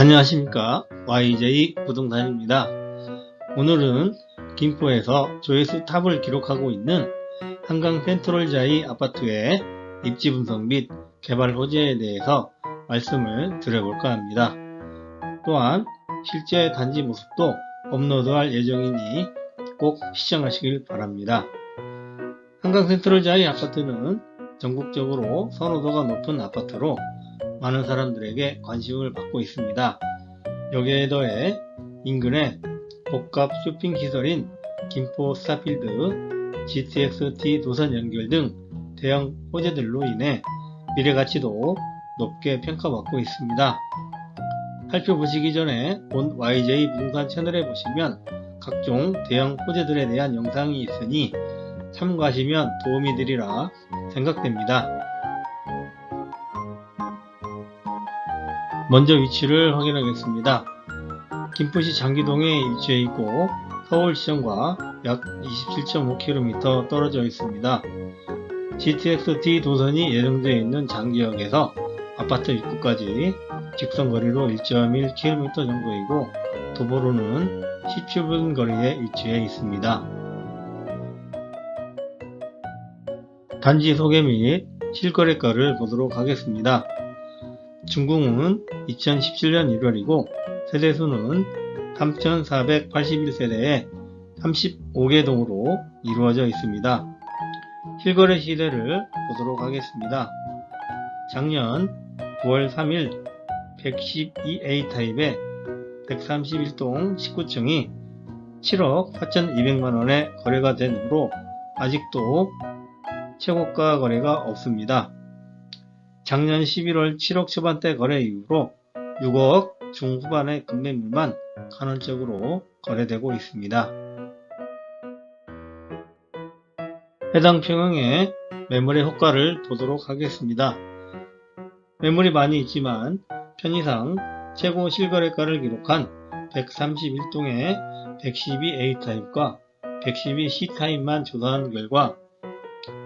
안녕하십니까 YJ 부동산입니다. 오늘은 김포에서 조회수 탑을 기록하고 있는 한강 센트럴자이 아파트의 입지 분석 및 개발 호재에 대해서 말씀을 드려볼까 합니다. 또한 실제 단지 모습도 업로드할 예정이니 꼭 시청하시길 바랍니다. 한강 센트럴자이 아파트는 전국적으로 선호도가 높은 아파트로 많은 사람들에게 관심을 받고 있습니다. 여기에 더해 인근에 복합 쇼핑 시설인 김포 스타필드, GTX-T 노선 연결 등 대형 호재들로 인해 미래 가치도 높게 평가받고 있습니다. 살펴보시기 전에 본 YJ 부동산 채널에 보시면 각종 대형 호재들에 대한 영상이 있으니 참고하시면 도움이 되리라 생각됩니다. 먼저 위치를 확인하겠습니다. 김포시 장기동에 위치해 있고 서울시청과 약 27.5km 떨어져 있습니다. GTX-T 도선이 예정되어 있는 장기역에서 아파트 입구까지 직선거리로 1.1km 정도이고 도보로는 17분 거리에 위치해 있습니다. 단지 소개 및 실거래가를 보도록 하겠습니다. 중궁은 2017년 1월이고 세대수는 3,481세대에 35개 동으로 이루어져 있습니다. 실거래 시대를 보도록 하겠습니다. 작년 9월 3일 112A 타입의 131동 19층이 7억 4,200만원에 거래가 되므로 아직도 최고가 거래가 없습니다. 작년 11월 7억 초반대 거래 이후로 6억 중후반의 급매물만 간헐적으로 거래되고 있습니다. 해당 평형의 매물의 효과를 보도록 하겠습니다. 매물이 많이 있지만 편의상 최고 실거래가를 기록한 131동의 112A 타입과 112C 타입만 조사한 결과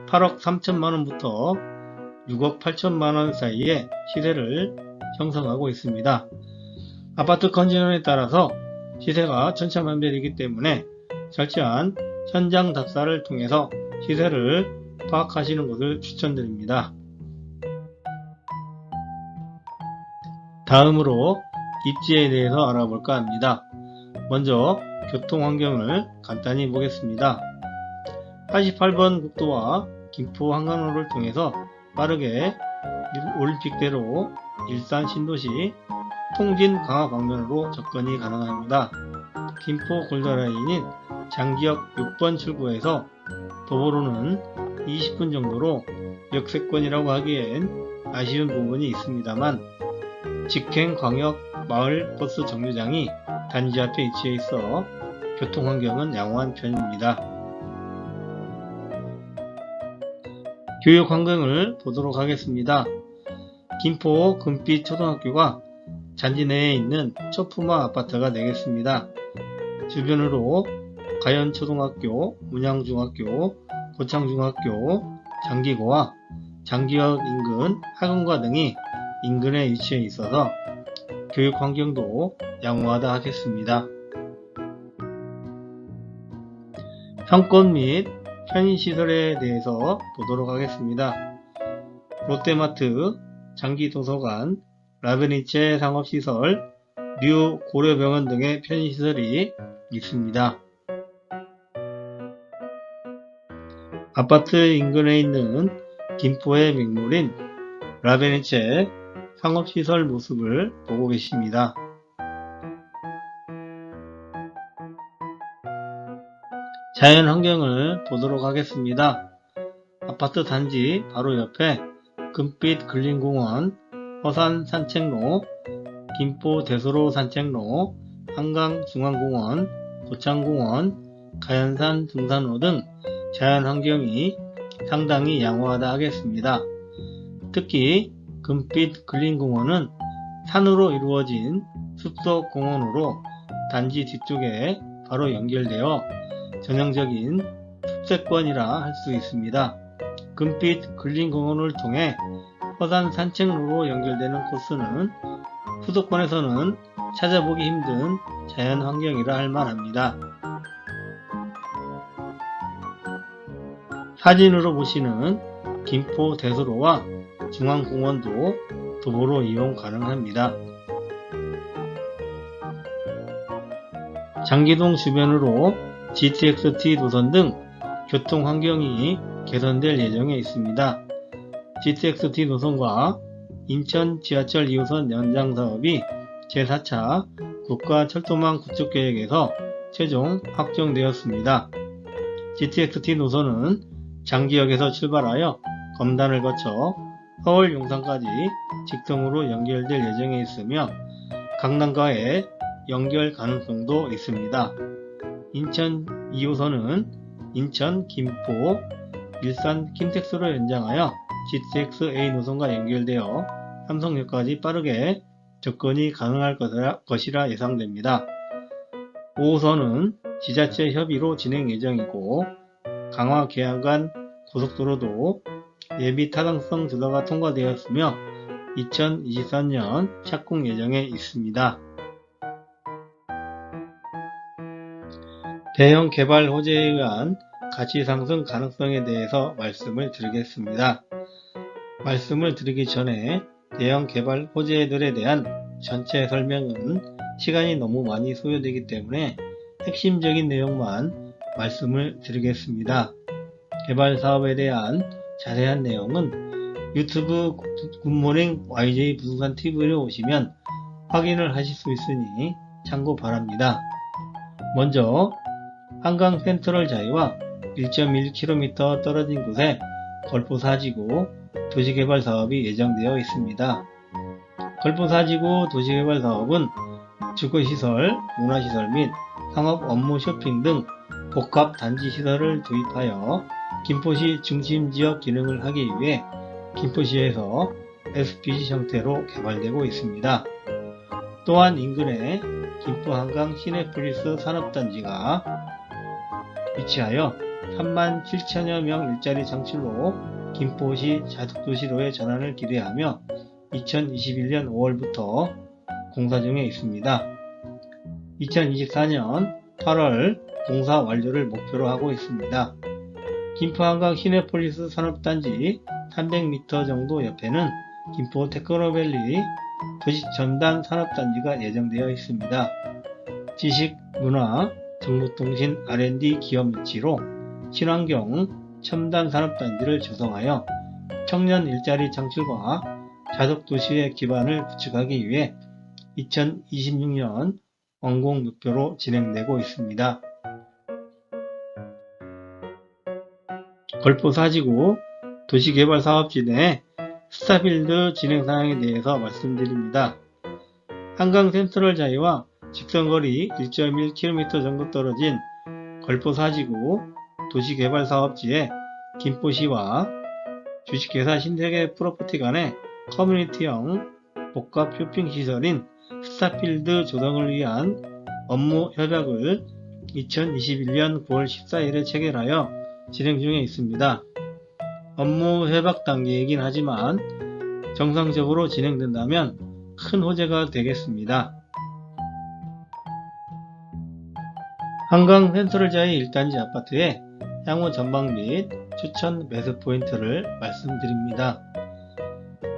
8억 3천만원부터 6억 8천만 원 사이의 시세를 형성하고 있습니다. 아파트 컨디션에 따라서 시세가 천차만별이기 때문에 철저한 현장 답사를 통해서 시세를 파악하시는 것을 추천드립니다. 다음으로 입지에 대해서 알아볼까 합니다. 먼저 교통 환경을 간단히 보겠습니다. 88번 국도와 김포 한강로를 통해서 빠르게 올림픽대로 일산 신도시 통진 강화 방면으로 접근이 가능합니다. 김포 골드라인인 장기역 6번 출구에서 도보로는 20분 정도로 역세권이라고 하기엔 아쉬운 부분이 있습니다만 직행 광역 마을 버스 정류장이 단지 앞에 위치해 있어 교통 환경은 양호한 편입니다. 교육 환경을 보도록 하겠습니다. 김포 금빛 초등학교가 잔지 내에 있는 초품화 아파트가 되겠습니다. 주변으로 가연초등학교, 문양중학교, 고창중학교, 장기고와 장기역 인근 학원과 등이 인근에 위치해 있어서 교육 환경도 양호하다 하겠습니다. 상권 및 편의시설에 대해서 보도록 하겠습니다. 롯데마트, 장기도서관, 라베니체 상업시설, 류 고려병원 등의 편의시설이 있습니다. 아파트 인근에 있는 김포의名물인 라베니체 상업시설 모습을 보고 계십니다. 자연 환경을 보도록 하겠습니다. 아파트 단지 바로 옆에 금빛 근린공원, 허산 산책로, 김포 대소로 산책로, 한강 중앙공원, 고창공원, 가연산 등산로 등 자연 환경이 상당히 양호하다 하겠습니다. 특히 금빛 근린공원은 산으로 이루어진 숲속 공원으로 단지 뒤쪽에 바로 연결되어 전형적인 숲세권이라 할 수 있습니다. 금빛 근린공원을 통해 허산 산책로로 연결되는 코스는 수도권에서는 찾아보기 힘든 자연 환경이라 할 만합니다. 사진으로 보시는 김포 대수로와 중앙공원도 도보로 이용 가능합니다. 장기동 주변으로 GTX-T 노선 등 교통 환경이 개선될 예정에 있습니다. GTX-T 노선과 인천 지하철 2호선 연장 사업이 제4차 국가철도망 구축 계획에서 최종 확정되었습니다. GTX-T 노선은 장기역에서 출발하여 검단을 거쳐 서울 용산까지 직통으로 연결될 예정에 있으며 강남과의 연결 가능성도 있습니다. 인천 2호선은 인천, 김포, 일산, 킨텍스로 연장하여 GTX-A 노선과 연결되어 삼성역까지 빠르게 접근이 가능할 것이라, 예상됩니다. 5호선은 지자체 협의로 진행 예정이고 강화 계양간 고속도로도 예비 타당성 조사가 통과되었으며 2023년 착공 예정에 있습니다. 대형 개발 호재에 의한 가치 상승 가능성에 대해서 말씀을 드리겠습니다. 말씀을 드리기 전에 대형 개발 호재들에 대한 전체 설명은 시간이 너무 많이 소요되기 때문에 핵심적인 내용만 말씀을 드리겠습니다. 개발 사업에 대한 자세한 내용은 유튜브 굿모닝 YJ 부동산 TV를 오시면 확인을 하실 수 있으니 참고 바랍니다. 먼저 한강 센트럴 자이와 1.1km 떨어진 곳에 걸포 사지구 도시개발 사업이 예정되어 있습니다. 걸포 사지구 도시개발 사업은 주거시설, 문화시설 및 상업 업무 쇼핑 등 복합 단지 시설을 도입하여 김포시 중심 지역 기능을 하기 위해 김포시에서 SPC 형태로 개발되고 있습니다. 또한 인근에 김포 한강 시내폴리스 산업단지가 위치하여 3만 7천여 명 일자리 창출로 김포시 자득도시로의 전환을 기대하며 2021년 5월부터 공사 중에 있습니다. 2024년 8월 공사 완료를 목표로 하고 있습니다. 김포 한강 시내폴리스 산업단지 300m 정도 옆에는 김포 테크노밸리 도시 첨단 산업단지가 예정되어 있습니다. 지식, 문화, 정보통신 R&D 기업 유치로 친환경 첨단 산업단지를 조성하여 청년 일자리 창출과 자석 도시의 기반을 구축하기 위해 2026년 완공 목표로 진행되고 있습니다. 걸포 사지구 도시개발 사업지 내 스타필드 진행 사항에 대해서 말씀드립니다. 한강 센트럴 자이와 직선거리 1.1km 정도 떨어진 걸포 사지구 도시개발 사업지에 김포시와 주식회사 신세계 프로퍼티 간의 커뮤니티형 복합 쇼핑 시설인 스타필드 조성을 위한 업무 협약을 2021년 9월 14일에 체결하여 진행 중에 있습니다. 업무 협약 단계이긴 하지만 정상적으로 진행된다면 큰 호재가 되겠습니다. 한강 센트럴자의 1단지 아파트의 향후 전망 및 추천 매수 포인트를 말씀드립니다.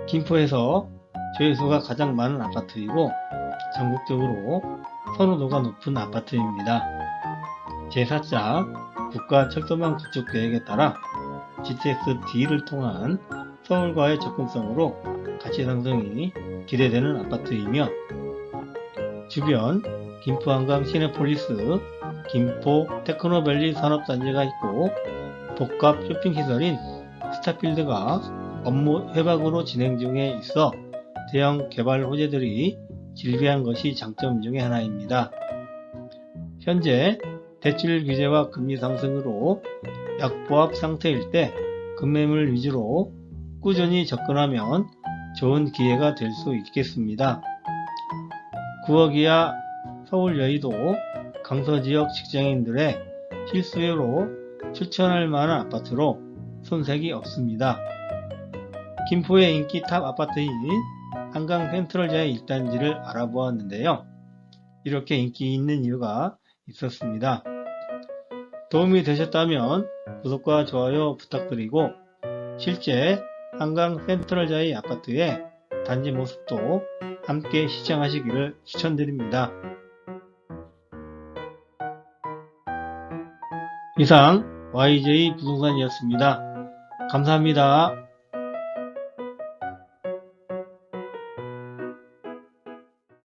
김포에서 조회수가 가장 많은 아파트이고 전국적으로 선호도가 높은 아파트입니다. 제4차 국가철도망 구축 계획에 따라 GTX-D를 통한 서울과의 접근성으로 가치 상승이 기대되는 아파트이며 주변 김포 한강 시내폴리스, 김포 테크노밸리 산업단지가 있고 복합 쇼핑시설인 스타필드가 업무 협약으로 진행 중에 있어 대형 개발 호재들이 질비한 것이 장점 중의 하나입니다. 현재 대출 규제와 금리 상승으로 약보합 상태일 때 급매물 위주로 꾸준히 접근하면 좋은 기회가 될 수 있겠습니다. 9억 이하 서울 여의도 강서 지역 직장인들의 실수요로 추천할 만한 아파트로 손색이 없습니다. 김포의 인기 탑 아파트인 한강 센트럴자의 1단지를 알아보았는데요. 이렇게 인기 있는 이유가 있었습니다. 도움이 되셨다면 구독과 좋아요 부탁드리고 실제 한강 센트럴자의 아파트의 단지 모습도 함께 시청하시기를 추천드립니다. 이상 YJ 부동산이었습니다. 감사합니다.